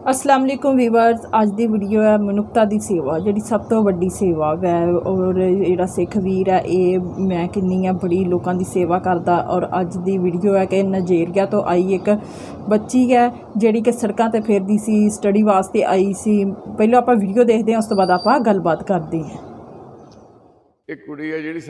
ਅਸਲਾਮ ਅਲੈਕੁਮ viewers, ਅੱਜ ਦੀ video ਹੈ ਮਨੁੱਖਤਾ ਦੀ ਸੇਵਾ, ਜਿਹੜੀ ਸਭ ਤੋਂ ਵੱਡੀ ਸੇਵਾ ਹੈ। ਔਰ ਜਿਹੜਾ ਸਿੱਖ ਵੀਰ ਹੈ, ਇਹ ਮੈਂ ਕਿੰਨੀ ਆ ਬੜੀ ਲੋਕਾਂ ਦੀ ਸੇਵਾ ਕਰਦਾ। ਔਰ ਅੱਜ ਦੀ ਵੀਡੀਓ ਹੈ ਕਿ ਨਾਈਜੀਰੀਆ ਤੋਂ ਆਈ ਇੱਕ ਬੱਚੀ ਹੈ, ਜਿਹੜੀ ਕਿ ਸੜਕਾਂ ਤੇ ਫਿਰਦੀ ਸੀ ਸਟੱਡੀ ਵਾਸਤੇ ਆਈ ਸੀ। ਪਹਿਲਾਂ ਆਪਾਂ ਵੀਡੀਓ ਦੇਖਦੇ ਹਾਂ, ਉਸ ਤੋਂ ਬਾਅਦ ਆਪਾਂ ਗੱਲਬਾਤ ਕਰਦੇ ਹਾਂ। ਇੱਕ ਕੁੜੀ ਹੈ ਜਿਹੜੀ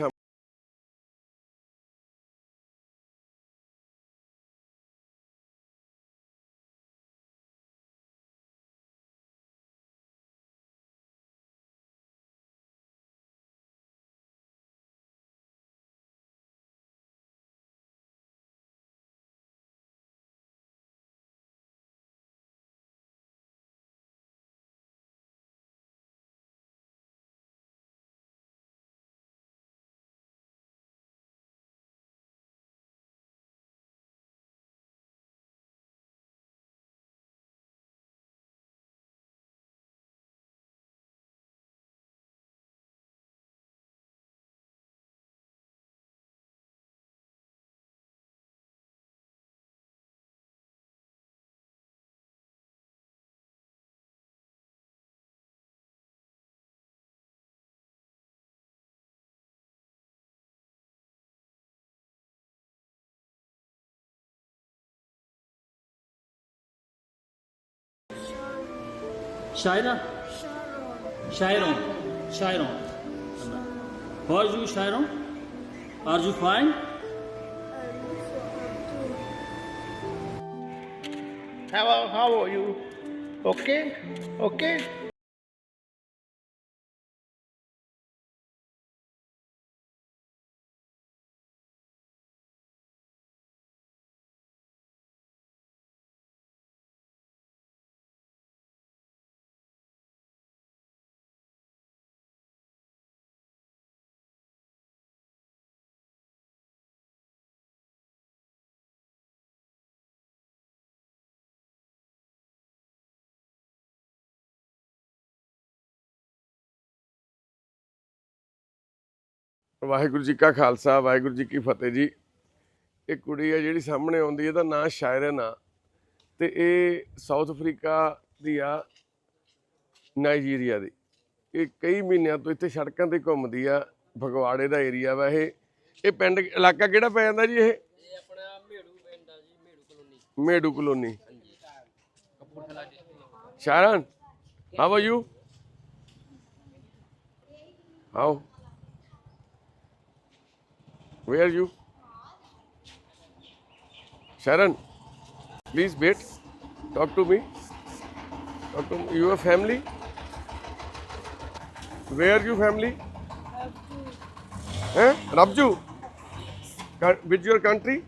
Shaira? Shairon. Shairon. are you, Shairon? Are you fine? How are you? Okay? Okay? Waheguru ji ਕਾ ਖਾਲਸਾ ਵਾਹਿਗੁਰੂ ਜੀ ਕੀ ਫਤਿਹ ਜੀ। ਇਹ ਕੁੜੀ ਹੈ ਜਿਹੜੀ ਸਾਹਮਣੇ ਆਉਂਦੀ ਹੈ ਇਹਦਾ ਨਾਂ ਸ਼ਾਇਰਨ ਆ ਤੇ ਇਹ ਸਾਊਥ ਅਫਰੀਕਾ ਦੀ ਆ ਨਾਈਜੀਰੀਆ ਦੀ। ਇਹ ਕਈ ਮਹੀਨਿਆਂ ਤੋਂ ਇੱਥੇ ਸੜਕਾਂ ਤੇ ਘੁੰਮਦੀ ਆ ਫਗਵਾੜੇ ਦਾ ਏਰੀਆ ਵਾ ਇਹ। ਇਹ ਪਿੰਡ ਇਲਾਕਾ ਕਿਹੜਾ ਪੈ ਜਾਂਦਾ ਜੀ ਇਹ? ਇਹ ਆਪਣਾ ਮੇੜੂ ਪਿੰਡ ਆ ਜੀ Meru colony. Medu colony. Kapurthala district Sharon, how are you? How? Where are you? Sharon, please wait. Talk to me. Talk to me. Your family? Where are you family? Eh? Rabju. Which your country?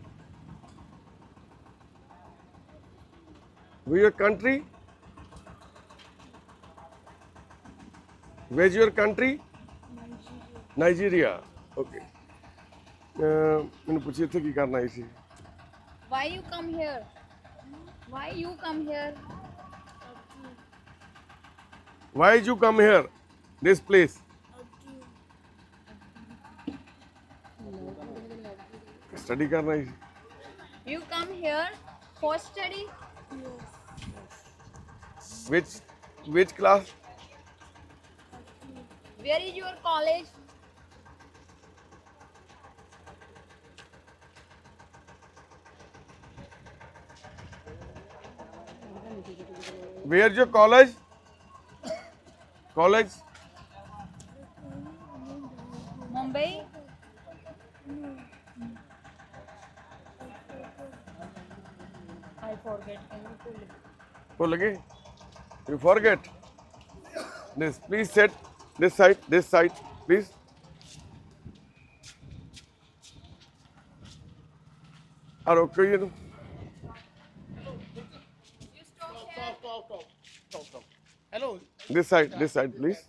Which your country? Where's your country? Nigeria. Okay. ਮੈਨੂੰ ਪੁੱਛੀ ਇੱਥੇ ਕੀ ਕਰਨਾ ਆਈ ਸੀ Why you come here? Why you come here? Why did you come here? This place? Study ਕਰਨਾ ਆਈ ਸੀ You come here for study? which which class Where is your college? Where जो college college Mumbai I you forget this please set this side this side please और okay ये तो this side this side, please.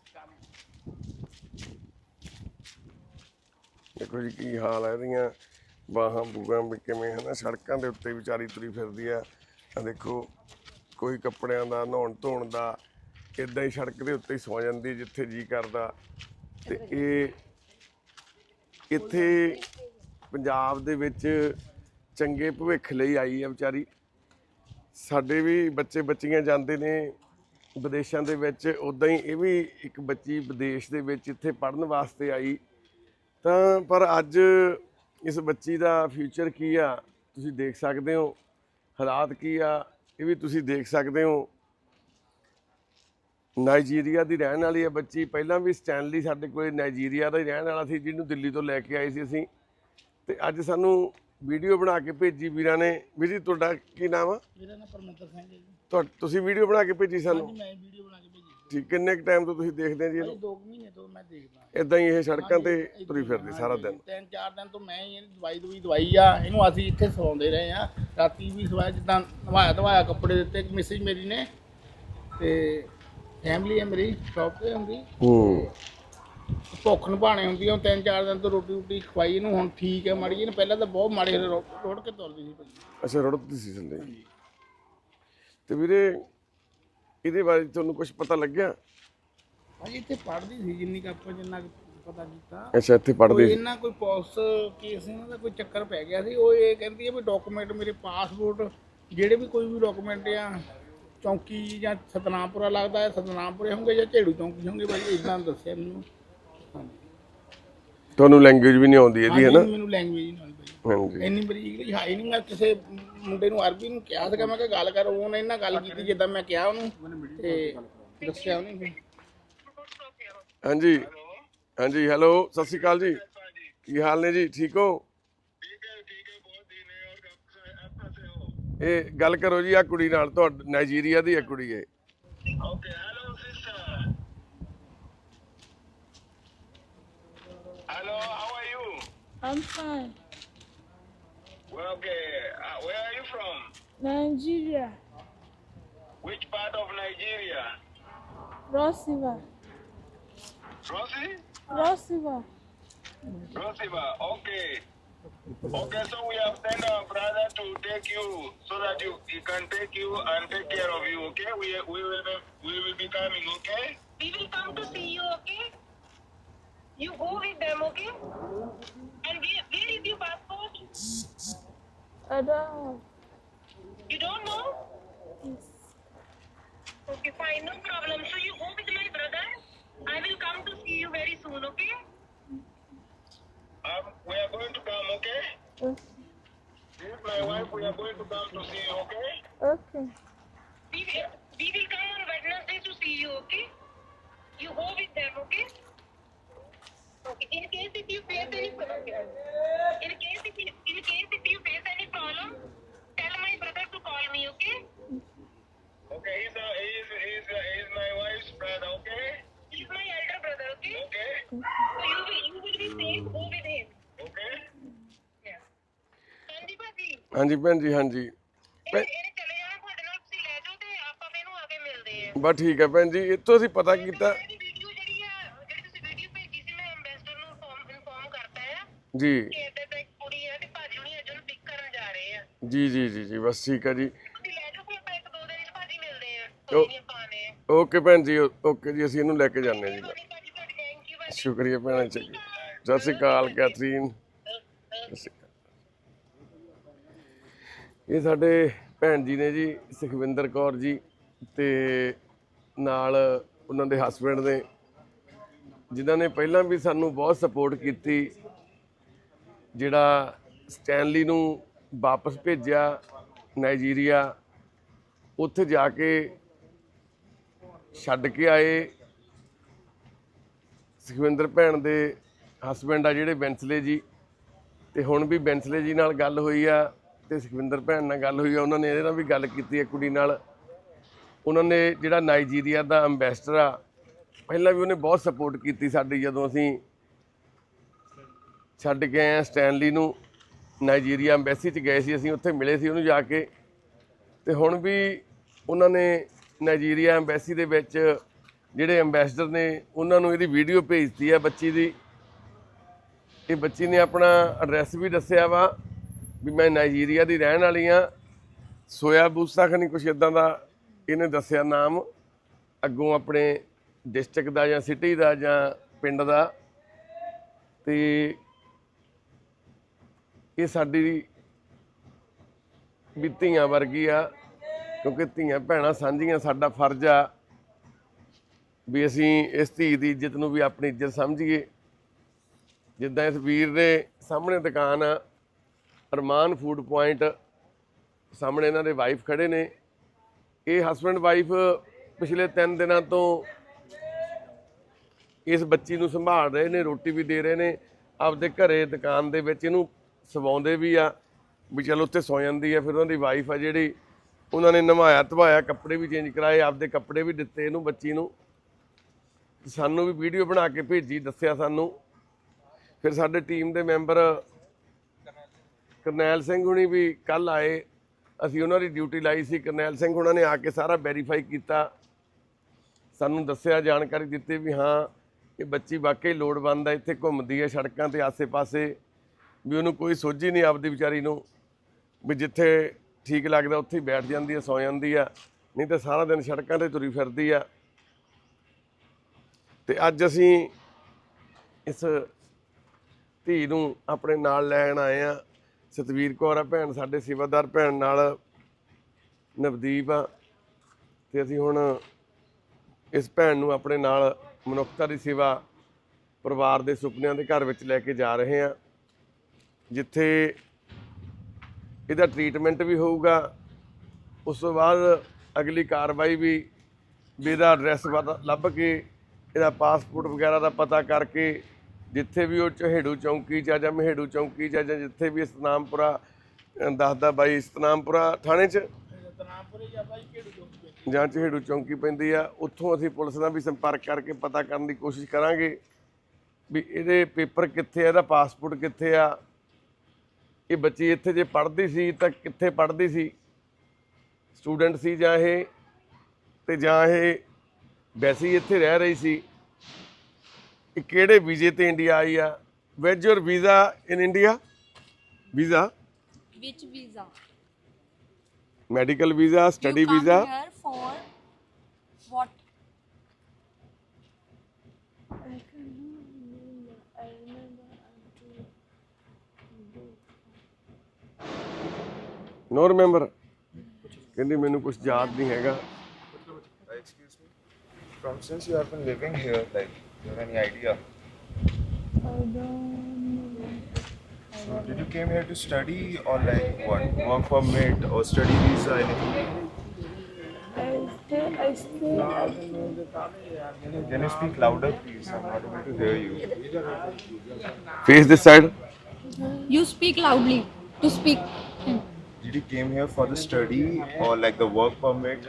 ਦੇਖੋ ਜੀ, ਕੀ ਹਾਲ ਹੈ ਇਹਦੀਆਂ? ਬਾਹਾਂ ਬੂਗਾਂ ਵੀ ਕਿਵੇਂ ਹਨਾ? ਸੜਕਾਂ ਦੇ ਉੱਤੇ ਵਿਚਾਰੀ ਤੁਰੀ ਫਿਰਦੀ ਆ। ਆ ਦੇਖੋ, ਕੋਈ ਕੱਪੜਿਆਂ ਦਾ, ਨਹਾਉਣ ਧੋਣ ਦਾ ਇਦਾਂ ਹੀ ਸੜਕ ਦੇ ਉੱਤੇ ਹੀ ਸੌ ਜਾਂਦੀ ਜਿੱਥੇ ਜੀ ਕਰਦਾ। ਤੇ ਇਹ ਇੱਥੇ ਪੰਜਾਬ ਦੇ ਵਿੱਚ ਚੰਗੇ ਭਵਿੱਖ ਲਈ ਆਈ ਆ ਵਿਚਾਰੀ। ਸਾਡੇ ਵੀ ਬੱਚੇ ਬੱਚੀਆਂ ਜਾਂਦੇ ਨੇ। ਵਿਦੇਸ਼ਾਂ ਦੇ ਵਿੱਚ ਉਦਾਂ ਹੀ ਇਹ ਵੀ ਇੱਕ ਬੱਚੀ ਵਿਦੇਸ਼ ਦੇ ਵਿੱਚ ਇੱਥੇ ਪੜ੍ਹਨ ਵਾਸਤੇ ਆਈ। ਤਾਂ ਪਰ ਅੱਜ ਇਸ ਬੱਚੀ ਦਾ ਫਿਊਚਰ ਕੀ ਆ, ਤੁਸੀਂ ਦੇਖ ਸਕਦੇ ਹੋ। ਹਾਲਾਤ ਕੀ ਆ, ਇਹ ਵੀ ਤੁਸੀਂ ਦੇਖ ਸਕਦੇ ਹੋ। ਨਾਈਜੀਰੀਆ ਦੀ ਰਹਿਣ ਵਾਲੀ ਹੈ ਬੱਚੀ। ਪਹਿਲਾਂ ਵੀ ਸਟੈਨਲੀ ਸਾਡੇ ਕੋਲ ਨਾਈਜੀਰੀਆ ਦਾ ਹੀ ਰਹਿਣ ਵਾਲਾ ਸੀ, ਜਿਹਨੂੰ ਦਿੱਲੀ ਤੋਂ ਲੈ ਕੇ ਆਏ ਸੀ ਅਸੀਂ। ਤੇ ਅੱਜ ਸਾਨੂੰ ਵੀਡੀਓ ਬਣਾ ਕੇ ਭੇਜੀ ਵੀਰਾਂ ਨੇ। ਵੀਰ ਜੀ ਤੁਹਾਡਾ ਕੀ ਨਾਮ ਆ? ਮੇਰਾ ਨਾਮ ਪਰਮਿੰਦਰ ਸਿੰਘ ਹੈ ਜੀ। ਤੁਹਾ- ਤੁਸੀਂ ਵੀਡੀਓ ਬਣਾ ਕੇ ਭੇਜੀ ਸਾਨੂੰ? ਮੈਂ ਵੀਡੀਓ ਬਣਾ ਕੇ ਭੇਜੀ ਠੀਕ ਕਿੰਨੇ ਕ ਟਾਈਮ ਤੋਂ ਤੁਸੀਂ ਦੇਖਦੇ ਆ ਜੀ ਭਾਈ ਇਹਨੂੰ 2 ਮਹੀਨੇ ਤੋਂ ਮੈਂ ਦੇਖਦਾ। ਇਦਾਂ ਹੀ ਇਹ ਸੜਕਾਂ ਤੇ ਤੁਰੀ ਫਿਰਦੀ ਸਾਰਾ ਦਿਨ। ਤਿੰਨ ਚਾਰ ਦਿਨ ਤੋਂ ਮੈਂ ਹੀ ਦਵਾਈ ਦਵਾਈ ਦਵਾਈ ਆ। ਇਹਨੂੰ ਅਸੀਂ ਇੱਥੇ ਸੌਂਦੇ ਰਹੇ ਆ। ਰਾਤੀ ਵੀ ਸਵਾਇਆ ਜਿੱਦਾਂ ਨਵਾਇਆ ਧਵਾਇਆ ਕੱਪੜੇ ਦਿੱਤੇ ਇੱਕ ਮੈਸੇਜ ਮੇਰੀ ਨੇ। ਤੇ ਫੈਮਿਲੀ ਹੈ ਮੇਰੀ ਸ਼ੌਪ ਤੇ ਹੁੰਦੀ। ਹੂੰ। ਭੁੱਖ ਨਿਭਾਣੇ ਹੁੰਦੀ ਆ ਤਿੰਨ ਚਾਰ ਦਿਨ ਤੋਂ ਰੋਟੀ ਰੋਟੀ ਖਵਾਈ ਇਹਨੂੰ ਹੁਣ ਠੀਕ ਹੈ ਮਾੜੀ ਇਹਨੂੰ ਪਹਿਲਾਂ ਤਾਂ ਬਹੁਤ ਮਾੜੇ ਰੋ- ਰੋੜ ਕੇ ਤੁਰਦੀ ਸੀ ਭਾਈ। ਅੱਛਾ ਰੁੜਦੀ ਸੀ ਥੱਲੇ ਤੇ ਵੀਰੇ ਇਹਦੇ ਬਾਰੇ ਤੁਹਾਨੂੰ ਕੁਝ ਪਤਾ ਲੱਗਿਆ? ਭਾਜੀ ਇੱਥੇ ਪੜ੍ਹਦੀ ਸੀ ਜਿੰਨੀ ਕੁ ਆਪਾਂ ਜਿੰਨਾ ਕੁ ਪਤਾ ਕੀਤਾ। ਅੱਛਾ ਇੱਥੇ ਕੋਈ ਸੀ। ਇਹਨਾਂ ਕੋਈ ਪੁਲਿਸ ਕੇਸ ਇਹਨਾਂ ਦਾ ਕੋਈ ਚੱਕਰ ਪੈ ਗਿਆ ਸੀ। ਉਹ ਇਹ ਕਹਿੰਦੀ ਹੈ ਵੀ ਡਾਕੂਮੈਂਟ ਮੇਰੇ ਪਾਸਪੋਰਟ ਜਿਹੜੇ ਵੀ ਕੋਈ ਵੀ ਡਾਕੂਮੈਂਟ ਆ ਚੌਂਕੀ ਜਾਂ ਸਤਨਾਮਪੁਰਾ ਲੱਗਦਾ ਹੈ ਸਤਨਾਮਪੁਰੇ ਹੋਣਗੇ ਜਾਂ ਝੇੜੂ ਚੌਂਕੀ ਹੋਣਗੇ ਭਾਈ ਇਦਾਂ ਦੱਸਿਆ ਮੈਨੂੰ। ਤੁਹਾਨੂੰ ਲੈਂਗੁਏਜ ਵੀ ਨਹੀਂ ਆਉਂਦੀ ਇਹਦੀ ਹੈ ਨਾ? ਹਾਂਜੀ, ਮੈਨੂੰ ਲੈਂਗੁਏਜ ਨਹੀਂ ਆਉਂਦੀ ਹਾਂਜੀ। ਇੰਨੀ ਬਰੀਕ ਨਹੀਂ ਹਾਈ ਨਹੀਂ ਮੈਂ ਕਿਸੇ ਮੁੰਡੇ ਨੂੰ ਅਰਬੀ ਨੂੰ ਕਿਹਾ ਸੀਗਾ ਮੈਂ ਕਿਹਾ ਗੱਲ ਕਰ ਉਹਨੇ ਇਹਨਾਂ ਗੱਲ ਕੀਤੀ ਜਿੱਦਾਂ ਮੈਂ ਕਿਹਾ ਉਹਨੂੰ ਤੇ ਦੱਸਿਆ ਉਹਨੇ ਫਿਰ। ਹਾਂਜੀ। ਹਾਂਜੀ ਹੈਲੋ ਸਤਿ ਸ਼੍ਰੀ ਅਕਾਲ ਜੀ। ਕੀ ਹਾਲ ਨੇ ਜੀ? ਠੀਕ ਹੋ? ਇਹ ਗੱਲ ਕਰੋ ਜੀ ਆ ਕੁੜੀ ਨਾਲ ਤੁਹਾਡੀ ਨਾਈਜੀਰੀਆ ਦੀ ਹੈ ਕੁੜੀ ਇਹ। Okay, I'm fine. Well, okay, uh, where are you from? Nigeria, Which part of Nigeria? Rosiva, Rosie? Rosiva. Rosiva, okay. Okay, so we have sent our brother to take you so that you he can take you and take care of you, okay? We, we, will, be, we will be coming, okay? We will come to see you, okay? You go with them, okay? And where, where is your passport? I don't You don't know? have Okay, fine, no problem. So you go with my brother. I will come to see you very soon, okay? Um, we are going to come, okay? this. This is my wife. We are going to come to see you, okay? Okay. We will, we will come on Wednesday to see you, okay? You go with them, okay? Okay. In case if you face any problem, in case if you, in case if you face any problem, tell my brother to call me, okay? Okay, he's, a, he's, he's, a, he's my wife's brother, okay? He's my elder brother, okay? Okay? So you will, you will be safe. Go with him. Okay? Yeah. ਹਾਂਜੀ ਭਾਜੀ ਹਾਂਜੀ ਭੈਣ ਜੀ ਹਾਂਜੀ ਇਹ ਇਹ ਚਲੇ ਜਾਣਾ ਤੁਹਾਡੇ ਨਾਲ ਤੁਸੀਂ ਲੈ ਜਾਓ ਤੇ ਆਪਾਂ ਮੈਨੂੰ ਆ ਕੇ ਮਿਲਦੇ ਆ ਬਸ ਠੀਕ ਹੈ ਭੈਣ ਜੀ ਇੱਥੋਂ ਅਸੀਂ ਪਤਾ ਕੀਤਾ ਇਹਦੀ ਵੀਡੀਓ ਜਿਹੜੀ ਆ ਜਿਹੜੀ ਤੁਸੀਂ ਵੀਡੀਓ ਭੇਜੀ ਸੀ ਮੈਂ ਐਮਬੈਸਡਰ ਨੂੰ ਇਨਫੋਰਮ ਇਨਫੋਰਮ ਕਰਤਾ ਆ ਜੀ ਕਿ ਇੱਦਾਂ ਦਾ ਇੱਕ ਕੁੜੀ ਆ ਤੇ ਭਾਜੀ ਹੁਣੀ ਅੱਜ ਉਹਨੂੰ ਪਿਕ ਕਰਨ ਜਾ ਰਹੇ ਆ ਜੀ ਜੀ ਜੀ ਜੀ ਬਸ ਠੀਕ ਹੈ ਜੀ। ਤੁਸੀਂ ਲੈ ਜਾਓ ਫਿਰ ਆਪਾਂ ਇੱਕ ਦੋ ਦਿਨ ਚ ਭਾਜੀ ਮਿਲਦੇ ਆ। ਉਹ- ਕੋਈ ਨਹੀਂ ਆਪਾਂ ਆਨੇ ਆ। ਓਕੇ ਭੈਣ ਜੀ ਓਕੇ ਜੀ ਅਸੀਂ ਇਹਨੂੰ ਲੈ ਕੇ ਜਾਂਦੇ ਹਾਂ ਜੀ। ਭਾਜੀ ਭਾਜੀ ਤੁਹਾਡੀ ਥੈਂਕ ਯੂ ਭਾਜੀ। ਸ਼ੁਕਰੀਆ ਭੈਣਾ ਜੀ। ਸਤਿ ਸ਼੍ਰੀ ਅਕਾਲ। ਕੈਥਰੀਨ। ਸਤਿ ਸ਼੍ਰੀ ਅਕਾਲ। ਇਹ ਸਾਡੇ ਭੈਣ ਜੀ ਨੇ ਜੀ ਸੁਖਵਿੰਦਰ ਕੌਰ ਜੀ ਤੇ ਨਾਲ ਉਹਨਾਂ ਦੇ ਹਸਬੰਡ ਨੇ ਜਿਨ੍ਹਾਂ ਨੇ ਪਹਿਲਾਂ ਵੀ ਸਾਨੂੰ ਬਹੁਤ ਸਪੋਰਟ ਕੀਤੀ ਜਿਹੜਾ ਸਟੈਨਲੀ ਨੂੰ ਵਾਪਸ ਭੇਜਿਆ ਨਾਈਜੀਰੀਆ। ਉੱਥੇ ਜਾ ਕੇ ਛੱਡ ਕੇ ਆਏ। ਸੁਖਵਿੰਦਰ ਭੈਣ ਦੇ ਹਸਬੰਡ ਆ ਜਿਹੜੇ ਬੈਂਸਲੇ ਜੀ। ਤੇ ਹੁਣ ਵੀ ਬੈਂਸਲੇ ਜੀ ਨਾਲ ਗੱਲ ਹੋਈ ਆ ਤੇ ਸੁਖਵਿੰਦਰ ਭੈਣ ਨਾਲ ਗੱਲ ਹੋਈ ਆ। ਉਹਨਾਂ ਨੇ ਇਹਦੇ ਨਾਲ ਵੀ ਗੱਲ ਕੀਤੀ ਹੈ ਕੁੜੀ ਨਾਲ। ਉਹਨਾਂ ਨੇ ਜਿਹੜਾ ਨਾਈਜੀਰੀਆ ਦਾ ਐਮਬੈਸਡਰ ਆ, ਪਹਿਲਾਂ ਵੀ ਉਹਨੇ ਬਹੁਤ ਸਪੋਰਟ ਕੀਤੀ ਸਾਡੀ ਜਦੋਂ ਅਸੀਂ ਛੱਡ ਕੇ ਆਏ ਆ ਸਟੈਨਲੀ ਨੂੰ। ਨਾਈਜੀਰੀਆ ਐਮਬੈਸੀ 'ਚ ਗਏ ਸੀ, ਅਸੀਂ ਉੱਥੇ ਮਿਲੇ ਸੀ ਉਹਨੂੰ ਜਾ ਕੇ। ਤੇ ਹੁਣ ਵੀ ਉਹਨਾਂ ਨੇ ਨਾਈਜੀਰੀਆ ਐਮਬੈਸੀ ਦੇ ਵਿੱਚ ਜਿਹੜੇ ਐਮਬੈਸਡਰ ਨੇ, ਉਹਨਾਂ ਨੂੰ ਇਹਦੀ ਵੀਡੀਓ ਭੇਜਤੀ ਆ ਬੱਚੀ ਦੀ। ਇਹ ਬੱਚੀ ਨੇ ਆਪਣਾ ਐਡਰੈਸ ਵੀ ਦੱਸਿਆ ਵਾ ਵੀ ਮੈਂ ਨਾਈਜੀਰੀਆ ਦੀ ਰਹਿਣ ਵਾਲੀ ਆ। ਸੋਇਆ ਬੂਸਾ ਖਣੀ ਕੁਛ ਇਦਾਂ ਦਾ ਇਹਨੇ ਦੱਸਿਆ ਨਾਮ। ਅੱਗੋਂ ਆਪਣੇ ਡਿਸਟ੍ਰਿਕਟ ਦਾ ਜਾਂ ਸਿਟੀ ਦਾ ਜਾਂ ਪਿੰਡ ਦਾ। ਤੇ ਇਹ ਸਾਡੀ ਵੀ ਧੀਆਂ ਵਰਗੀ ਆ, ਕਿਉਂਕਿ ਧੀਆਂ ਭੈਣਾਂ ਸਾਂਝੀਆਂ ਸਾਡਾ ਫਰਜ਼ ਆ ਵੀ ਅਸੀਂ ਇਸ ਧੀ ਦੀ ਇੱਜ਼ਤ ਨੂੰ ਵੀ ਆਪਣੀ ਇੱਜ਼ਤ ਸਮਝੀਏ। ਜਿੱਦਾਂ ਇਸ ਵੀਰ ਦੇ ਸਾਹਮਣੇ ਦੁਕਾਨ ਆ, ਅਰਮਾਨ ਫੂਡ ਪੁਆਇੰਟ, ਸਾਹਮਣੇ ਇਹਨਾਂ ਦੇ ਵਾਈਫ ਖੜੇ ਨੇ। ਇਹ ਹਸਬੰਡ ਵਾਈਫ ਪਿਛਲੇ 3 ਦਿਨਾਂ ਤੋਂ ਇਸ ਬੱਚੀ ਨੂੰ ਸੰਭਾਲ ਰਹੇ ਨੇ, ਰੋਟੀ ਵੀ ਦੇ ਰਹੇ ਨੇ। ਆਪਦੇ ਘਰੇ ਦੁਕਾਨ ਦੇ ਵਿੱਚ ਇਹਨੂੰ ਸਵਾਉਂਦੇ ਵੀ ਆ, ਵੀ ਚਲੋ ਉੱਥੇ ਸੌ ਜਾਂਦੀ ਆ, ਫਿਰ ਉਹਨਾਂ ਦੀ ਵਾਈਫ ਆ ਜਿਹੜੀ, ਉਹਨਾਂ ਨੇ ਨਵਾਇਆ, ਧਵਾਇਆ, ਕੱਪੜੇ ਵੀ ਚੇਂਜ ਕਰਾਏ, ਆਪਦੇ ਕੱਪੜੇ ਵੀ ਦਿੱਤੇ ਇਹਨੂੰ, ਬੱਚੀ ਨੂੰ। ਸਾਨੂੰ ਵੀ ਵੀਡੀਓ ਬਣਾ ਕੇ ਭੇਜੀ, ਦੱਸਿਆ ਸਾਨੂੰ। ਫਿਰ ਸਾਡੇ ਟੀਮ ਦੇ ਮੈਂਬਰ ਕਰਨੈਲ ਸਿੰਘ ਹੁਣੀ ਵੀ ਕੱਲ ਆਏ। ਅਸੀਂ ਉਹਨਾਂ ਦੀ ਡਿਊਟੀ ਲਾਈ ਸੀ, ਕਰਨੈਲ ਸਿੰਘ ਹੁਣਾਂ ਨੇ ਆ ਕੇ ਸਾਰਾ ਵੈਰੀਫਾਈ ਕੀਤਾ। ਸਾਨੂੰ ਦੱਸਿਆ, ਜਾਣਕਾਰੀ ਦਿੱਤੀ ਵੀ ਹਾਂ, ਇਹ ਬੱਚੀ ਵਾਕਈ ਲੋੜਵੰਦ ਹੈ ਇੱਥੇ ਘੁੰਮਦੀ ਹੈ ਸੜਕਾਂ ਤੇ ਆਸੇ-ਪਾਸੇ। ਵੀ ਉਹਨੂੰ ਕੋਈ ਸੋਝੀ ਨਹੀਂ ਆਪਦੀ ਵਿਚਾਰੀ ਨੂੰ, ਵੀ ਜਿੱਥੇ ਠੀਕ ਲੱਗਦਾ ਉੱਥੇ ਹੀ ਬੈਠ ਜਾਂਦੀ ਆ, ਸੌ ਜਾਂਦੀ ਆ, ਨਹੀਂ ਤਾਂ ਸਾਰਾ ਦਿਨ ਸੜਕਾਂ ਤੇ ਤੁਰੀ ਫਿਰਦੀ ਆ। ਤੇ ਅੱਜ ਅਸੀਂ ਇਸ ਧੀ ਨੂੰ ਆਪਣੇ ਨਾਲ ਲੈਣ ਆਏ ਆ। ਸਤਵੀਰ ਕੌਰ ਆ ਭੈਣ, ਸਾਡੇ ਸੇਵਾਦਾਰ ਭੈਣ ਨਾਲ ਨਵਦੀਪ ਆ। ਤੇ ਅਸੀਂ ਹੁਣ ਇਸ ਭੈਣ ਨੂੰ ਆਪਣੇ ਨਾਲ ਮਨੁੱਖਤਾ ਦੀ ਸੇਵਾ ਪਰਿਵਾਰ ਦੇ ਸੁਪਨਿਆਂ ਦੇ ਘਰ ਵਿੱਚ ਲੈ ਕੇ ਜਾ ਰਹੇ ਹਾਂ ਜਿੱਥੇ ਇਹਦਾ ਟ੍ਰੀਟਮੈਂਟ ਵੀ ਹੋਊਗਾ ਉਸ ਤੋਂ ਬਾਅਦ ਅਗਲੀ ਕਾਰਵਾਈ ਵੀ ਇਹਦਾ ਐਡਰੈਸ ਲੱਭ ਕੇ ਇਹਦਾ ਪਾਸਪੋਰਟ ਵਗੈਰਾ ਦਾ ਪਤਾ ਕਰਕੇ ਜਿੱਥੇ ਵੀ ਉਹ ਚਹੇੜੂ ਚੌਂਕੀ 'ਚ ਆ ਜਾਂ ਮਹੇੜੂ ਚੌਂਕੀ 'ਚ ਆ ਜਾਂ ਜਿੱਥੇ ਵੀ ਸਤਨਾਮਪੁਰਾ ਅਹ ਦੱਸਦਾ ਬਾਈ ਸਤਨਾਮਪੁਰਾ ਥਾਣੇ 'ਚ। ਜਾਂ ਚਹੇੜੂ ਚੌਂਕੀ ਪੈਂਦੀ ਆ? ਉੱਥੋਂ ਅਸੀਂ ਪੁਲਿਸ ਨਾਲ ਵੀ ਸੰਪਰਕ ਕਰਕੇ ਪਤਾ ਕਰਨ ਦੀ ਕੋਸ਼ਿਸ਼ ਕਰਾਂਗੇ ਵੀ ਇਹਦੇ ਪੇਪਰ ਕਿੱਥੇ ਆ ਇਹਦਾ ਪਾਸਪੋਰਟ ਕਿੱਥੇ ਆ ਇਹ ਬੱਚੀ ਇੱਥੇ ਜੇ ਪੜ੍ਹਦੀ ਸੀ ਤਾਂ ਕਿੱਥੇ ਪੜ੍ਹਦੀ ਸੀ? ਸਟੂਡੈਂਟ ਸੀ ਜਾਂ ਇਹ? ਤੇ ਜਾਂ ਇਹ ਵੈਸੇ ਹੀ ਇੱਥੇ ਰਹਿ ਰਹੀ ਸੀ? ਇਹ ਕਿਹੜੇ ਵੀਜ਼ੇ ਤੇ ਇੰਡੀਆ ਆਈ ਆ? Was your visa in India visa Which visa? Medical visa study you come visa here for what? I can remember. I remember until no remember ਕਹਿੰਦੀ ਮੈਨੂੰ ਕੁਝ ਯਾਦ ਨਹੀਂ ਹੈਗਾ Excuse me. From since you have been living here, like, do you have any idea? I don't know. So, did you came here to study or like what? Work permit or study visa, anything? I stay. I stay. Can you speak louder, please? I'm not able to hear you. Face this side You speak loudly to speak. She came here for the study or like the work permit?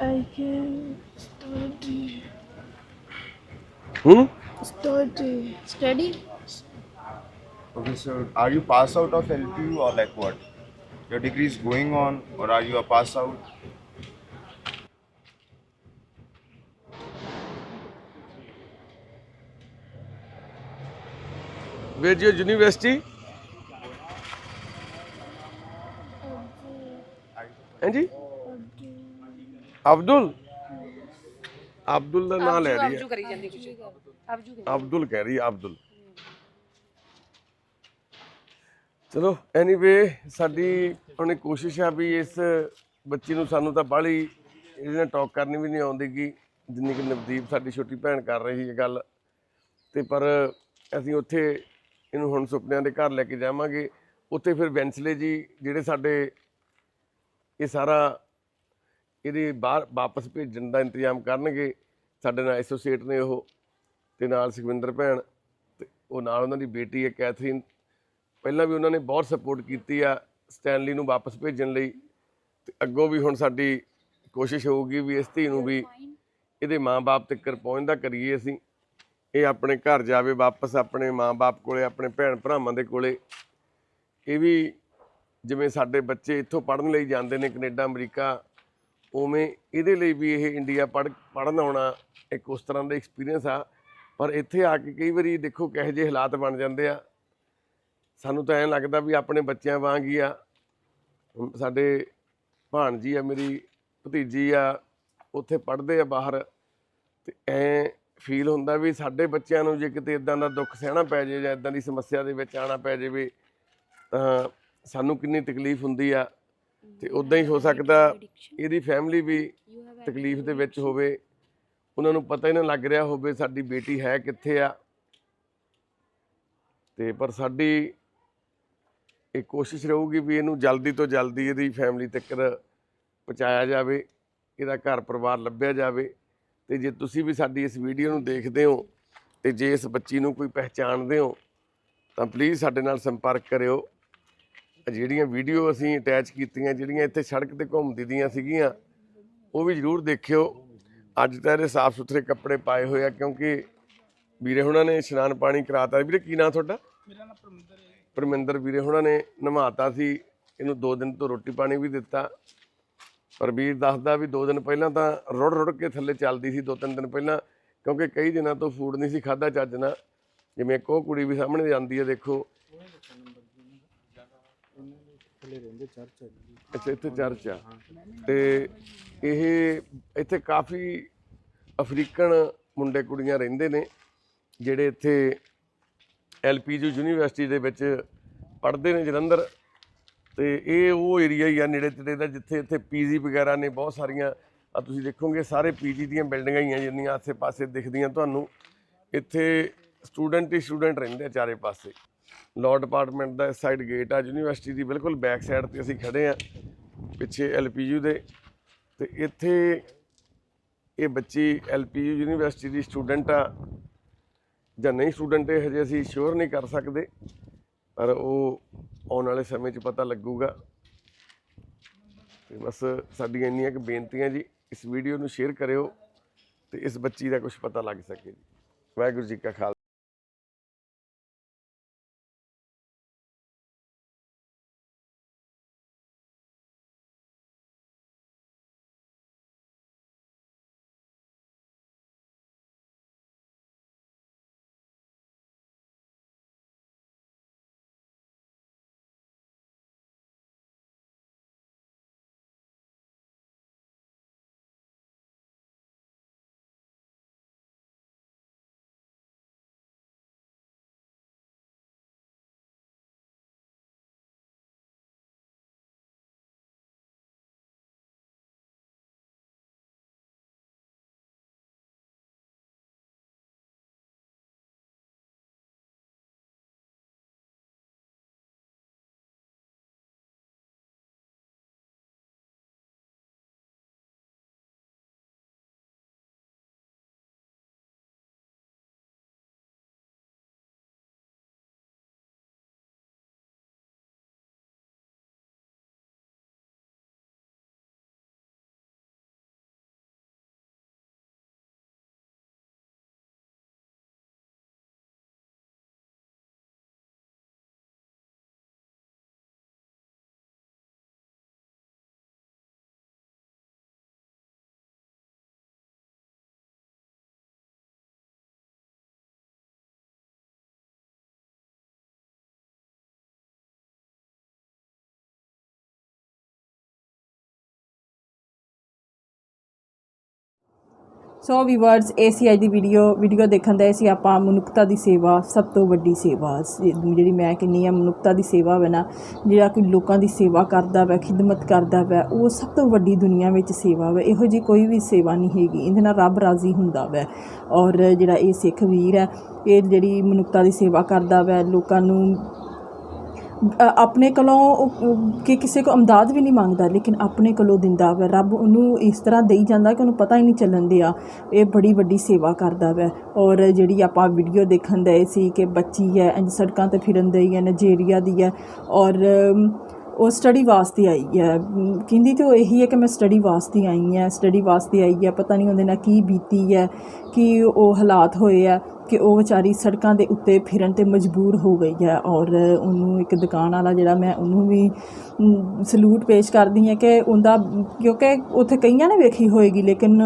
I came study. Hmm? Study. Study? Okay, so are you pass out of LPU or like what? Your degree is going on or are you a pass out? Where's your university? ਹਾਂਜੀ? ਅਬਦੁਲ? ਅਬਦੁਲ ਦਾ ਨਾਮ ਲੈ ਰਹੀ ਹੈ। ਅਬਦੁਲ ਕਹਿ ਰਹੀ ਹੈ ਅਬਦੁਲ। ਚਲੋ anyway ਸਾਡੀ ਉਹਨੇ ਕੋਸ਼ਿਸ਼ ਆ ਵੀ ਇਸ ਬੱਚੀ ਨੂੰ ਸਾਨੂੰ ਤਾਂ ਬਾਹਲੀ ਇਹਦੇ ਨਾਲ ਟਾਕ ਕਰਨੀ ਵੀ ਨਹੀਂ ਆਉਂਦੀਗੀ ਜਿੰਨੀ ਕਿ ਨਵਦੀਪ ਸਾਡੀ ਛੋਟੀ ਭੈਣ ਕਰ ਰਹੀ ਹੈ ਗੱਲ। ਤੇ ਪਰ ਅਸੀਂ ਉੱਥੇ ਇਹਨੂੰ ਹੁਣ ਸੁਪਨਿਆਂ ਦੇ ਘਰ ਲੈ ਕੇ ਜਾਵਾਂਗੇ। ਉੱਥੇ ਫਿਰ ਵੈਂਸਲੇ ਜੀ ਜਿਹੜੇ ਸਾਡੇ ਇਹ ਸਾਰਾ ਇਹਦੇ ਬਾਹਰ ਵਾਪਸ ਭੇਜਣ ਦਾ ਇੰਤਜ਼ਾਮ ਕਰਨਗੇ। ਸਾਡੇ ਨਾਲ ਐਸੋਸੀਏਟ ਨੇ ਉਹ ਤੇ ਨਾਲ ਸੁਖਵਿੰਦਰ ਭੈਣ ਤੇ ਉਹ ਨਾਲ ਉਹਨਾਂ ਦੀ ਬੇਟੀ ਹੈ ਕੈਥਰੀਨ। ਪਹਿਲਾਂ ਵੀ ਉਹਨਾਂ ਨੇ ਬਹੁਤ ਸਪੋਰਟ ਕੀਤੀ ਆ ਸਟੈਨਲੀ ਨੂੰ ਵਾਪਸ ਭੇਜਣ ਲਈ ਤੇ ਅੱਗੋਂ ਵੀ ਹੁਣ ਸਾਡੀ ਕੋਸ਼ਿਸ਼ ਹੋਊਗੀ ਵੀ ਇਸ ਧੀ ਨੂੰ ਵੀ ਇਹਦੇ ਮਾਂ-ਬਾਪ ਤੱਕ ਪਹੁੰਚਦਾ ਕਰੀਏ ਅਸੀਂ। ਇਹ ਆਪਣੇ ਘਰ ਜਾਵੇ ਵਾਪਸ ਆਪਣੇ ਮਾਂ-ਬਾਪ ਕੋਲੇ, ਆਪਣੇ ਭੈਣ ਭਰਾਵਾਂ ਦੇ ਕੋਲੇ। ਇਹ ਵੀ ਜਿਵੇਂ ਸਾਡੇ ਬੱਚੇ ਇੱਥੋਂ ਪੜ੍ਹਨ ਲਈ ਜਾਂਦੇ ਨੇ ਕੈਨੇਡਾ, ਅਮਰੀਕਾ, ਉਵੇਂ ਇਹਦੇ ਲਈ ਵੀ ਇਹ ਇੰਡੀਆ ਪੜ੍ਹ, ਪੜ੍ਹਨ ਆਉਣਾ ਇੱਕ ਉਸ ਤਰ੍ਹਾਂ ਦਾ ਐਕਸਪੀਰੀਅੰਸ ਆ। ਪਰ ਇੱਥੇ ਆ ਕੇ ਕਈ ਵਾਰੀ ਦੇਖੋ ਕਿਹੋ ਜਿਹੇ ਹਾਲਾਤ ਬਣ ਜਾਂਦੇ ਆ। ਸਾਨੂੰ ਤਾਂ ਐਂ ਲੱਗਦਾ ਵੀ ਆਪਣੇ ਬੱਚਿਆਂ ਵਾਂਗ ਹੀ ਆ। ਹੁਣ ਸਾਡੇ ਭਾਣਜੀ ਆ, ਮੇਰੀ ਭਤੀਜੀ ਆ, ਉੱਥੇ ਪੜ੍ਹਦੇ ਆ ਬਾਹਰ ਤੇ ਐ ਫੀਲ ਹੁੰਦਾ ਵੀ ਸਾਡੇ ਬੱਚਿਆਂ ਨੂੰ ਜੇ ਕਿਤੇ ਇਦਾਂ ਦਾ ਦੁੱਖ ਸਹਿਣਾ ਪੈ ਜੇ ਜਾਂ ਇਦਾਂ ਦੀ ਸਮੱਸਿਆ ਦੇ ਵਿੱਚ ਆਣਾ ਪੈ ਜਾਵੇ ਤਾਂ ਸਾਨੂੰ ਕਿੰਨੀ ਤਕਲੀਫ ਹੁੰਦੀ ਆ ਤੇ ਉਦਾਂ ਹੀ ਹੋ ਸਕਦਾ ਇਹਦੀ ਫੈਮਿਲੀ ਵੀ ਤਕਲੀਫ ਦੇ ਵਿੱਚ ਹੋਵੇ। ਉਹਨਾਂ ਨੂੰ ਪਤਾ ਹੀ ਨਾ ਲੱਗ ਰਿਹਾ ਹੋਵੇ ਸਾਡੀ ਬੇਟੀ ਹੈ ਕਿੱਥੇ ਆ। ਤੇ ਪਰ ਸਾਡੀ ਇਹ ਕੋਸ਼ਿਸ਼ ਰਹੂਗੀ ਵੀ ਇਹਨੂੰ ਜਲਦੀ ਤੋਂ ਜਲਦੀ ਇਹਦੀ ਫੈਮਿਲੀ ਤੱਕ ਪਹੁੰਚਾਇਆ ਜਾਵੇ ਇਹਦਾ ਘਰ ਪਰਿਵਾਰ ਲੱਭਿਆ ਜਾਵੇ। ਤੇ ਜੇ ਤੁਸੀਂ ਵੀ ਸਾਡੀ ਇਸ ਵੀਡੀਓ ਨੂੰ ਦੇਖਦੇ ਹੋ ਤੇ ਜੇ ਇਸ ਬੱਚੀ ਨੂੰ ਕੋਈ ਪਹਿਚਾਣਦੇ ਹੋ ਤਾਂ ਪਲੀਜ਼ ਸਾਡੇ ਨਾਲ ਸੰਪਰਕ ਕਰਿਓ। ਜਿਹੜੀਆਂ ਵੀਡੀਓ ਅਸੀਂ ਅਟੈਚ ਕੀਤੀਆਂ ਜਿਹੜੀਆਂ ਇੱਥੇ ਸੜਕ ਤੇ ਘੁੰਮਦੀ ਦੀਆਂ ਸੀਗੀਆਂ ਉਹ ਵੀ ਜ਼ਰੂਰ ਦੇਖਿਓ। ਅੱਜ ਤਾਂ ਇਹਦੇ ਸਾਫ਼ ਸੁਥਰੇ ਕੱਪੜੇ ਪਾਏ ਹੋਏ ਆ ਕਿਉਂਕਿ ਵੀਰੇ ਹੁਣਾਂ ਨੇ ਇਸ਼ਨਾਨ ਪਾਣੀ ਕਰਾਤਾ। ਵੀਰੇ ਕੀ ਨਾਂ ਤੁਹਾਡਾ? ਮੇਰਾ ਨਾਮ ਪਰਮਿੰਦਰ ਹੈ। ਪਰਮਿੰਦਰ ਵੀਰੇ ਹੁਣਾਂ ਨੇ ਨਵਾਤਾ ਸੀ ਇਹਨੂੰ ਦੋ ਦਿਨ ਤੋਂ ਰੋਟੀ ਪਾਣੀ ਵੀ ਦਿੱਤਾ। ਪਰ ਵੀਰ ਦੱਸਦਾ ਵੀ ਦੋ ਦਿਨ ਪਹਿਲਾਂ ਤਾਂ ਰੁੜ ਰੁੜ ਕੇ ਥੱਲੇ ਚੱਲਦੀ ਸੀ ਦੋ ਤਿੰਨ ਦਿਨ ਪਹਿਲਾਂ ਕਿਉਂਕਿ ਕਈ ਦਿਨਾਂ ਤੋਂ ਫੂਡ ਨਹੀਂ ਸੀ ਖਾਦਾ ਚੱਜ ਨਾਲ। ਜਿਵੇਂ ਉਹ ਕੁੜੀ ਵੀ ਸਾਹਮਣੇ ਜਾਂਦੀ ਹੈ ਦੇਖੋ। ਅੱਛਾ ਇੱਥੇ ਚਰਚ ਆ। ਤੇ ਇਹ ਇੱਥੇ ਕਾਫੀ ਅਫਰੀਕਨ ਮੁੰਡੇ ਕੁੜੀਆਂ ਰਹਿੰਦੇ ਨੇ ਜਿਹੜੇ ਇੱਥੇ ਐਲਪੀਯੂ ਯੂਨੀਵਰਸਿਟੀ ਦੇ ਵਿੱਚ ਪੜ੍ਹਦੇ ਨੇ ਜਲੰਧਰ। ਤੇ ਇਹ ਉਹ ਏਰੀਆ ਹੀ ਆ ਨੇੜੇ ਤੇੜੇ ਦਾ ਜਿੱਥੇ ਇੱਥੇ ਪੀਜੀ ਵਗੈਰਾ ਨੇ ਬਹੁਤ ਸਾਰੀਆਂ ਆ ਤੁਸੀਂ ਦੇਖੋਗੇ ਸਾਰੇ ਪੀਜੀ ਦੀਆਂ ਬਿਲਡਿੰਗਾਂ ਹੀ ਆ ਜਿੰਨੀਆਂ ਆਸੇ-ਪਾਸੇ ਦਿਖਦੀਆਂ ਤੁਹਾਨੂੰ। ਇੱਥੇ ਸਟੂਡੈਂਟ ਹੀ ਸਟੂਡੈਂਟ ਰਹਿੰਦੇ ਆ ਚਾਰੇ ਪਾਸੇ। ਲਾਅ ਡਿਪਾਰਟਮੈਂਟ ਦਾ ਇਸ ਸਾਈਡ ਗੇਟ ਆ ਯੂਨੀਵਰਸਿਟੀ ਦੀ ਬਿਲਕੁਲ ਬੈਕ ਸਾਈਡ ਤੇ ਅਸੀਂ ਖੜੇ ਆ, ਪਿੱਛੇ ਐਲਪੀਯੂ ਦੇ ਤੇ ਇੱਥੇ ਇਹ ਬੱਚੀ ਐਲਪੀਯੂ ਯੂਨੀਵਰਸਿਟੀ ਦੀ ਸਟੂਡੈਂਟ ਆ, ਜਾਂ ਨਹੀਂ ਸਟੂਡੈਂਟ ਇਹ ਹਜੇ ਅਸੀਂ ਸ਼ੋਰ ਨਹੀਂ ਕਰ ਸਕਦੇ, ਪਰ ਉਹ ਆਉਣ ਵਾਲੇ ਸਮੇਂ 'ਚ ਪਤਾ ਲੱਗੂਗਾ। ਤੇ ਬਸ ਸਾਡੀਆਂ ਇੰਨੀਆਂ ਕਿ ਬੇਨਤੀਆਂ ਜੀ, ਇਸ ਵੀਡੀਓ ਨੂੰ ਸ਼ੇਅਰ ਕਰਿਓ ਤੇ ਇਸ ਬੱਚੀ ਦਾ ਕੁਝ ਪਤਾ ਲੱਗ ਸਕੇ ਜੀ। ਵਾਹਿਗੁਰੂ ਜੀ ਕਾ ਖਾਲਸਾ। ਸੋ ਵੀਵਰਸ ਇਹ ਸੀ ਅੱਜ ਦੀ ਵੀਡੀਓ ਵੀਡੀਓ ਦੇਖਣ ਦੇ ਸੀ ਆਪਾਂ ਮਨੁੱਖਤਾ ਦੀ ਸੇਵਾ, ਸਭ ਤੋਂ ਵੱਡੀ ਸੇਵਾ। ਜਿਹੜੀ ਮੈਂ ਕਹਿੰਦੀ ਆ ਮਨੁੱਖਤਾ ਦੀ ਸੇਵਾ ਵਾ ਨਾ, ਜਿਹੜਾ ਕਿ ਲੋਕਾਂ ਦੀ ਸੇਵਾ ਕਰਦਾ ਵਾ, ਖਿਦਮਤ ਕਰਦਾ ਵਾ, ਉਹ ਸਭ ਤੋਂ ਵੱਡੀ ਦੁਨੀਆ ਵਿੱਚ ਸੇਵਾ ਵਾ। ਇਹੋ ਜੀ ਕੋਈ ਵੀ ਸੇਵਾ ਨਹੀਂ ਹੈਗੀ। ਇਹਦੇ ਨਾਲ ਰੱਬ ਰਾਜ਼ੀ ਹੁੰਦਾ ਵਾ। ਔਰ ਜਿਹੜਾ ਇਹ ਸਿੱਖ ਵੀਰ ਹੈ, ਇਹ ਜਿਹੜੀ ਮਨੁੱਖਤਾ ਦੀ ਸੇਵਾ ਕਰਦਾ ਵਾ, ਲੋਕਾਂ ਨੂੰ ਆਪਣੇ ਕੋਲੋਂ ਕਿ ਕਿਸੇ ਕੋ ਅਮਦਾਦ ਵੀ ਨਹੀਂ ਮੰਗਦਾ, ਲੇਕਿਨ ਆਪਣੇ ਕੋਲੋਂ ਦਿੰਦਾ ਵੈ। ਰੱਬ ਉਹਨੂੰ ਇਸ ਤਰ੍ਹਾਂ ਦੇਈ ਜਾਂਦਾ ਕਿ ਉਹਨੂੰ ਪਤਾ ਹੀ ਨਹੀਂ ਚੱਲਣ ਦਿਆ। ਇਹ ਬੜੀ ਵੱਡੀ ਸੇਵਾ ਕਰਦਾ ਵੈ। ਔਰ ਜਿਹੜੀ ਆਪਾਂ ਵੀਡੀਓ ਦੇਖਣ ਦੇ ਸੀ ਕਿ ਬੱਚੀ ਹੈ ਇੰਜ ਸੜਕਾਂ ਤੇ ਫਿਰਨ ਦਈ ਹੈ ਨਾਈਜੀਰੀਆ ਦੀ ਹੈ। ਔਰ ਉਹ ਸਟੱਡੀ ਵਾਸਤੇ ਆਈ ਹੈ। ਕਹਿੰਦੀ ਤੇ ਉਹ ਇਹੀ ਹੈ ਕਿ ਮੈਂ ਸਟੱਡੀ ਵਾਸਤੇ ਆਈ ਹਾਂ। ਸਟੱਡੀ ਵਾਸਤੇ ਆਈ ਹੈ। ਪਤਾ ਨਹੀਂ ਉਹਦੇ ਨਾਲ ਕੀ ਬੀਤੀ ਹੈ। ਕਿ ਉਹ ਹਾਲਾਤ ਹੋਏ ਆ ਕਿ ਉਹ ਵਿਚਾਰੀ ਸੜਕਾਂ ਦੇ ਉੱਤੇ ਫਿਰਨ ਤੇ ਮਜਬੂਰ ਹੋ ਗਈ ਹੈ ਔਰ ਉਹਨੂੰ ਇੱਕ ਦੁਕਾਨ ਵਾਲਾ ਜਿਹੜਾ ਮੈਂ ਉਹਨੂੰ ਵੀ ਸਲੂਟ ਪੇਸ਼ ਕਰਦੀ ਹਾਂ ਕਿ ਉਹਦਾ, ਕਿਉਂਕਿ ਉੱਥੇ ਕਈਆਂ ਨੇ ਵੇਖੀ ਹੋਏਗੀ ਲੇਕਿਨ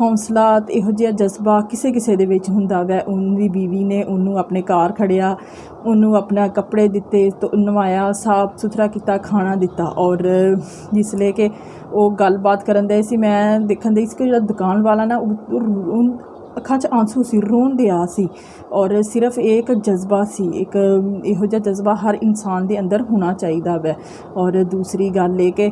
ਹੌਸਲਾ ਤੇ ਇਹੋ ਜਿਹਾ ਜਜ਼ਬਾ ਕਿਸੇ ਕਿਸੇ ਦੇ ਵਿੱਚ ਹੁੰਦਾ ਵੈ। ਉਹਦੀ ਬੀਵੀ ਨੇ ਉਹਨੂੰ ਆਪਣੇ ਕਾਰ ਖੜਿਆ, ਉਹਨੂੰ ਆਪਣਾ ਕੱਪੜੇ ਦਿੱਤੇ ਤੋ ਨਵਾਇਆ, ਸਾਫ਼ ਸੁਥਰਾ ਕੀਤਾ, ਖਾਣਾ ਦਿੱਤਾ ਔਰ ਜਿਸ ਲਈ ਕਿ ਉਹ ਗੱਲਬਾਤ ਕਰਨ ਦੇ ਸੀ। ਮੈਂ ਦੇਖਣ ਦੇ ਸੀ ਕਿ ਜਿਹੜਾ ਦੁਕਾਨ ਵਾਲਾ ਨਾ ਉਹ ਅੱਖਾਂ 'ਚ ਆਂਸੂ ਸੀ, ਰੋਣ ਦਿਆ ਸੀ ਔਰ ਸਿਰਫ ਇਹ ਇੱਕ ਜਜ਼ਬਾ ਸੀ, ਇੱਕ ਇਹੋ ਜਿਹਾ ਜਜ਼ਬਾ ਹਰ ਇਨਸਾਨ ਦੇ ਅੰਦਰ ਹੋਣਾ ਚਾਹੀਦਾ ਵੈ। ਔਰ ਦੂਸਰੀ ਗੱਲ ਇਹ ਕਿ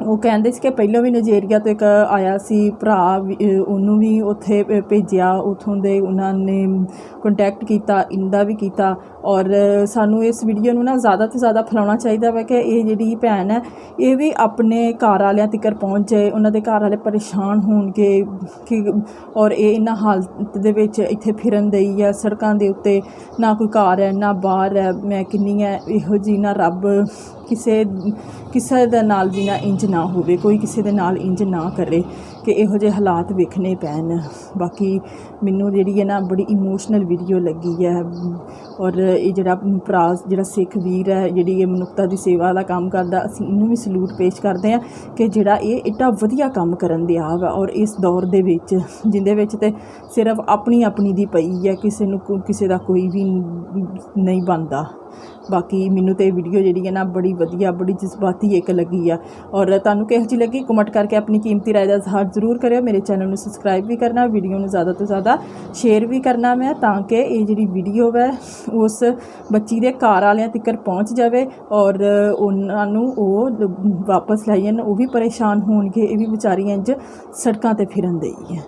ਉਹ ਕਹਿੰਦੇ ਸੀ ਕਿ ਪਹਿਲਾਂ ਵੀ ਨਜੇਰੀਆ ਤੋਂ ਇੱਕ ਆਇਆ ਸੀ ਭਰਾ ਵੀ, ਉਹਨੂੰ ਵੀ ਉੱਥੇ ਭੇਜਿਆ ਉਥੋਂ ਦੇ ਉਹਨਾਂ ਨੇ ਕੰਟੈਕਟ ਕੀਤਾ ਇੰਦਾ ਵੀ ਕੀਤਾ ਔਰ ਸਾਨੂੰ ਇਸ ਵੀਡੀਓ ਨੂੰ ਨਾ ਜ਼ਿਆਦਾ ਤੋਂ ਜ਼ਿਆਦਾ ਫੈਲਾਉਣਾ ਚਾਹੀਦਾ ਵਾ ਕਿ ਇਹ ਜਿਹੜੀ ਭੈਣ ਹੈ ਇਹ ਵੀ ਆਪਣੇ ਘਰ ਵਾਲਿਆਂ ਤੱਕ ਪਹੁੰਚ ਜਾਏ ਉਹਨਾਂ ਦੇ ਘਰ ਵਾਲੇ ਪਰੇਸ਼ਾਨ ਹੋਣਗੇ ਕਿ ਔਰ ਇਹ ਇਹਨਾਂ ਹਾਲਤ ਦੇ ਵਿੱਚ ਇੱਥੇ ਫਿਰਨ ਦਈ ਹੈ ਸੜਕਾਂ ਦੇ ਉੱਤੇ ਨਾ ਕੋਈ ਘਰ ਹੈ ਨਾ ਬਾਹਰ ਹੈ ਮੈਂ ਕਿੰਨੀ ਹੈ ਇਹੋ ਜੀ ਨਾ ਰੱਬ ਕਿਸੇ ਕਿਸੇ ਦੇ ਨਾਲ ਵੀ ਨਾ ਇੰਜ ਨਾ ਹੋਵੇ, ਕੋਈ ਕਿਸੇ ਦੇ ਨਾਲ ਇੰਜ ਨਾ ਕਰੇ। ਕਿ ਇਹੋ ਜਿਹੇ ਹਾਲਾਤ ਵੇਖਣੇ ਪੈਣ। ਬਾਕੀ ਮੈਨੂੰ ਜਿਹੜੀ ਹੈ ਨਾ ਬੜੀ ਇਮੋਸ਼ਨਲ ਵੀਡੀਓ ਲੱਗੀ ਹੈ। ਔਰ ਇਹ ਜਿਹੜਾ ਭਰਾ, ਜਿਹੜਾ ਸਿੱਖ ਵੀਰ ਹੈ, ਜਿਹੜੀ ਇਹ ਮਨੁੱਖਤਾ ਦੀ ਸੇਵਾ ਦਾ ਕੰਮ ਕਰਦਾ, ਅਸੀਂ ਇਹਨੂੰ ਵੀ ਸਲੂਟ ਪੇਸ਼ ਕਰਦੇ ਹਾਂ ਕਿ ਜਿਹੜਾ ਇਹ ਇੱਡਾ ਵਧੀਆ ਕੰਮ ਕਰਨ ਦਿਆ ਵਾ। ਔਰ ਇਸ ਦੌਰ ਦੇ ਵਿੱਚ ਜਿੰਦੇ ਵਿੱਚ ਤੇ ਸਿਰਫ ਆਪਣੀ ਆਪਣੀ ਦੀ ਪਈ ਹੈ, ਕਿਸੇ ਨੂੰ ਕੋ- ਕਿਸੇ ਦਾ ਕੋਈ ਵੀ ਨਹੀਂ ਬਣਦਾ। ਬਾਕੀ ਮੈਨੂੰ ਤੇ ਇਹ ਵੀਡੀਓ ਜਿਹੜੀ ਹੈ ਨਾ ਬੜੀ ਵਧੀਆ, ਬੜੀ ਜਜ਼ਬਾਤੀ ਇੱਕ ਲੱਗੀ ਆ। ਔਰ ਤੁਹਾਨੂੰ ਕਿਹੋ ਜਿਹੀ ਲੱਗੀ? ਕਮੈਂਟ ਕਰਕੇ ਆਪਣੀ ਕੀਮਤੀ ਰਾਏ ਦਾ ਇਜ਼ਹਾਰ ਜ਼ਰੂਰ ਕਰਿਓ। ਮੇਰੇ ਚੈਨਲ ਨੂੰ ਸਬਸਕ੍ਰਾਈਬ ਵੀ ਕਰਨਾ ਵੀਡੀਓ ਨੂੰ ਜ਼ਿਆਦਾ ਤੋਂ ਜ਼ਿਆਦਾ ਸ਼ੇਅਰ ਵੀ ਕਰਨਾ ਮੈਂ, ਤਾਂ ਕਿ ਇਹ ਜਿਹੜੀ ਵੀਡੀਓ ਹੈ, ਉਸ ਬੱਚੀ ਦੇ ਘਰ ਵਾਲਿਆਂ ਤੱਕ ਪਹੁੰਚ ਜਾਵੇ ਔਰ ਉਹਨਾਂ ਨੂੰ ਉਹ ਵਾਪਸ ਲੈ ਜਾਣ। ਉਹ ਵੀ ਪਰੇਸ਼ਾਨ ਹੋਣਗੇ। ਇਹ ਵੀ ਵਿਚਾਰੀ ਇੰਜ ਸੜਕਾਂ ਤੇ ਫਿਰਨ ਦੇਈ ਹੈ